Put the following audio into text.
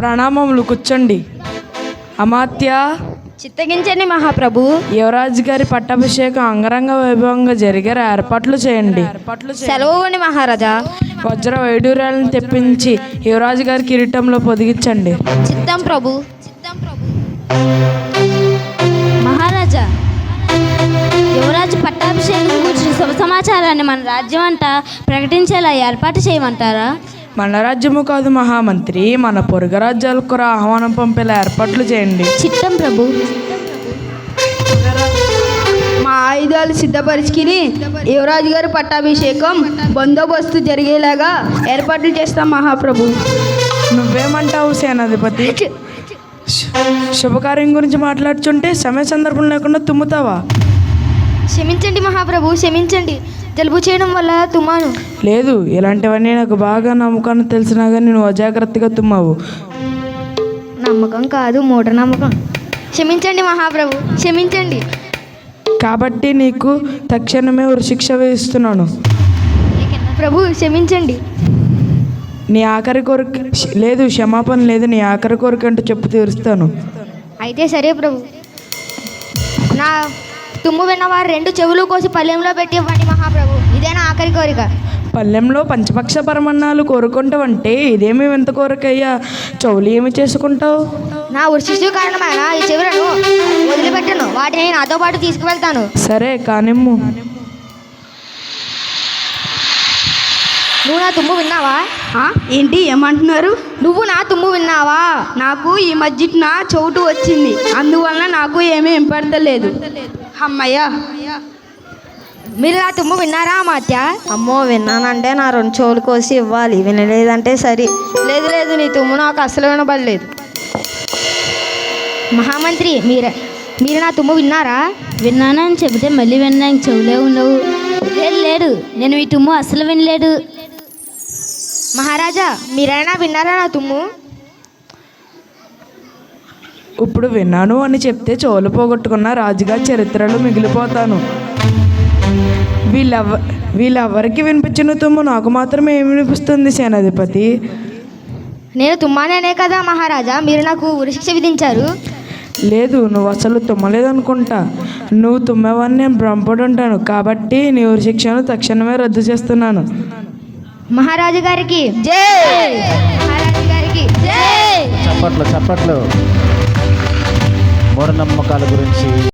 ప్రణామములు కూర్చోండి. అమాత్య. చిత్తగించండి మహాప్రభు. యువరాజు గారి పట్టాభిషేకం అంగరంగ వైభవంగా జరిగే ఏర్పాట్లు చేయండి. సెలవు ఇవ్వండి మహారాజా. వజ్ర వైడూర్యాలను తెప్పించి యువరాజు గారి కిరీటంలో పొదిగించండి. చిత్తం ప్రభు. చిత్తం ప్రభు. మహారాజా యువరాజు పట్టాభిషేకం గురించి శుభ సమాచారాన్ని మన రాజ్యం అంట ప్రకటించేలా ఏర్పాటు చేయమంటారా? మన రాజ్యము కాదు మహామంత్రి మన పొరుగు రాజ్యాలకు కూడా ఆహ్వానం పంపేలా ఏర్పాట్లు చేయండి. చిత్తం ప్రభు. మా ఆయుధాలు సిద్ధపరుచుకుని యువరాజు గారి పట్టాభిషేకం బందోబస్తు జరిగేలాగా ఏర్పాట్లు చేస్తాం మహాప్రభు. నువ్వేమంటావు సేనాధిపతి? శుభకార్యం గురించి మాట్లాడుతుంటే సమయ సందర్భం లేకుండా తుమ్ముతావా? క్షమించండి మహాప్రభు క్షమించండి. జలుబు చేయడం వల్ల తుమ్మాను. లేదు ఇలాంటివన్నీ నాకు బాగా నమ్మకాన్ని తెలిసినా కానీ నువ్వు అజాగ్రత్తగా తుమ్మావు. నమ్మకం కాదు మూఢనమ్మకం క్షమించండి మహాప్రభు క్షమించండి. కాబట్టి నీకు తక్షణమే శిక్ష వేస్తున్నాను ప్రభు క్షమించండి. నీ ఆఖరి కోరిక లేదు క్షమాపణ లేదు నీ ఆఖరి కోరిక అంటూ చెప్పు తీరుస్తాను. అయితే సరే ప్రభు. నా తుమ్ము విన్నవారు రెండు చెవులు కోసి పల్లెంలో పెట్టి ఇవ్వండి మహాప్రభు. ఇదే నా ఆఖరి కోరిక? పల్లెంలో పంచపక్ష పరమన్నాలు కోరుకుంటావంటే ఇదేమి వింత కోరికయ్యా? చెవులు ఏమి చేసుకుంటావు? నా ఉర్శిష్టు కారణమైన ఈ చెవులను వదిలిపెట్టను. వాటిని నాతో పాటు తీసుకువెళ్తాను. సరే కానిమ్ము. నువ్వు నా తుమ్ము విన్నావా? ఏంటి ఏమంటున్నారు? నువ్వు నా తుమ్ము విన్నావా? నాకు ఈ మధ్యన చోటు వచ్చింది. అందువలన నాకు ఏమీ ఇంపడతలేదు. అమ్మయ్యా. మీరు నా తుమ్ము విన్నారా మాత్య అమ్మో విన్నానంటే నా రెండు చెవులు కోసి ఇవ్వాలి. వినలేదంటే సరి. లేదు లేదు నీ తుమ్ము నాకు అసలు వినబడలేదు. మహామంత్రి మీరు మీరు నా తుమ్ము విన్నారా? విన్నానని చెబితే మళ్ళీ వినడానికి చెవులే ఉండవు. లేదు లేదు నేను ఈ తుమ్ము అసలు వినలేదు. మహారాజా మీరైనా విన్నారా నా తుమ్ము? ఇప్పుడు విన్నాను అని చెప్తే చెవులు పోగొట్టుకున్న రాజుగా చరిత్రలో మిగిలిపోతాను. వీళ్ళెవ వీళ్ళెవరికి వినిపించిన తుమ్ము నాకు మాత్రమే ఏమి వినిపిస్తుంది సేనాధిపతి? నేను తుమ్మానేనే కదా మహారాజా మీరు నాకు ఉరిశిక్ష విధించారు. లేదు నువ్వు అసలు తుమ్మలేదనుకుంటా. నువ్వు తుమ్మేవని నేను భ్రమపడి ఉంటాను కాబట్టి నీ ఉరి శిక్షను తక్షణమే రద్దు చేస్తున్నాను. మహారాజు గారికి. జై! మహారాజు గారికి. జై! చప్పట్లు చప్పట్లు. మూఢనమ్మకాల గురించి